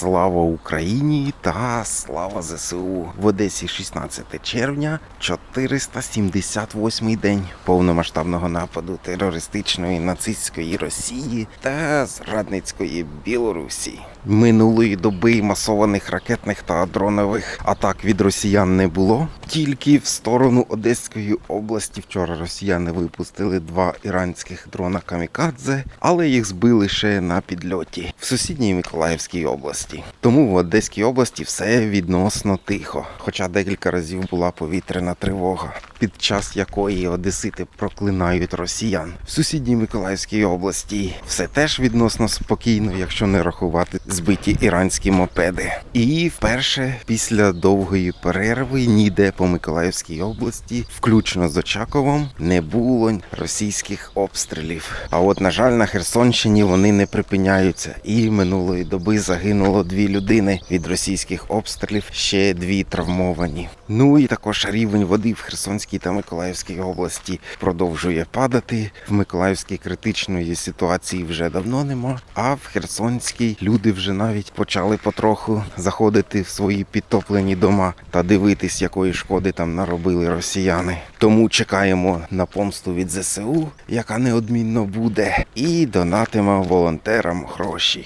Слава Україні та слава ЗСУ в Одесі 16 червня, 478 день повномасштабного нападу терористичної нацистської Росії та зрадницької Білорусі. Минулої доби масованих ракетних та дронових атак від росіян не було. Тільки в сторону Одеської області вчора росіяни випустили два іранських дрона камікадзе, але їх збили ще на підльоті в сусідній Миколаївській області. Тому в Одеській області все відносно тихо. Хоча декілька разів була повітряна тривога, під час якої одесити проклинають росіян. В сусідній Миколаївській області все теж відносно спокійно, якщо не рахувати збиті іранські мопеди. І вперше після довгої перерви ніде по Миколаївській області, включно з Очаковом, не було російських обстрілів. А от, на жаль, на Херсонщині вони не припиняються. І минулої доби загинуло дві людини від російських обстрілів, ще дві травмовані. Ну і також рівень води в Херсонській та Миколаївській області продовжує падати. В Миколаївській критичної ситуації вже давно нема. А в Херсонській люди вже навіть почали потроху заходити в свої підтоплені дома та дивитись, якої шкоди там наробили росіяни. Тому чекаємо на помсту від ЗСУ, яка неодмінно буде, і донатимо волонтерам гроші.